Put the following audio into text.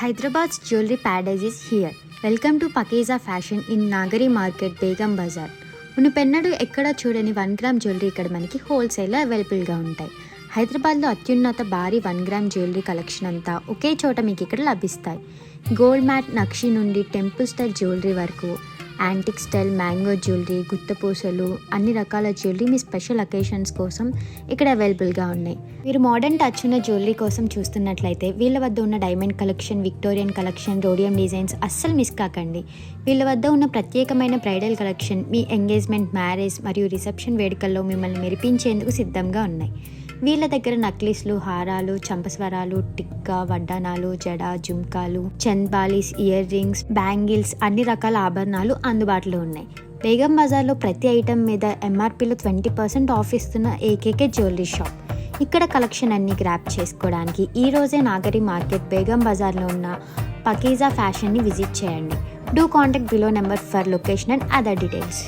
Hyderabad's jewelry paradise is here. Welcome to Pakeeza fashion in Nagari market Begum Bazar. మునుపెన్నడూ ఎక్కడా చూడని one gram jewellery ఇక్కడ మనకి హోల్సేల్లో అవైలబుల్గా ఉంటాయి. హైదరాబాద్లో అత్యున్నత భారీ వన్ గ్రామ్ జ్యువెలరీ కలెక్షన్ అంతా ఒకే చోట మీకు ఇక్కడ లభిస్తాయి. గోల్డ్ మ్యాట్ నక్షి నుండి టెంపుల్ స్టైల్ జ్యువెలరీ వరకు యాంటిక్ స్టైల్ మ్యాంగో జ్యువెలరీ గుత్తపూసలు అన్ని రకాల జ్యువెలరీ మీ స్పెషల్ అకేషన్స్ కోసం ఇక్కడ అవైలబుల్గా ఉన్నాయి. మీరు మోడర్న్ టచ్ ఉన్న జ్యువెలరీ కోసం చూస్తున్నట్లయితే వీళ్ళ వద్ద ఉన్న diamond collection Victorian collection rhodium designs అస్సలు మిస్ కాకండి. వీళ్ళ వద్ద ఉన్న ప్రత్యేకమైన బ్రైడల్ కలెక్షన్ మీ ఎంగేజ్మెంట్ మ్యారేజ్ మరియు రిసెప్షన్ వేడుకల్లో మిమ్మల్ని మెరిపించేందుకు సిద్ధంగా ఉన్నాయి. వీళ్ళ దగ్గర నక్లీస్లు హారాలు చంపస్వరాలు టిక్కా వడ్డానాలు జడ జుంకాలు చంద్బాలీస్ ఇయర్ రింగ్స్ బ్యాంగిల్స్ అన్ని రకాల ఆభరణాలు అందుబాటులో ఉన్నాయి. బేగం బజార్లో ప్రతి ఐటెం మీద ఎంఆర్పీలో ట్వంటీ పర్సెంట్ ఆఫ్ ఇస్తున్న ఏకేకే జ్యువెలరీ షాప్. ఇక్కడ కలెక్షన్ అన్ని గ్రాప్ చేసుకోవడానికి ఈరోజే నాగరి మార్కెట్ బేగం బజార్లో ఉన్న పకీజా ఫ్యాషన్ని విజిట్ చేయండి. Do contact below number for location and other details.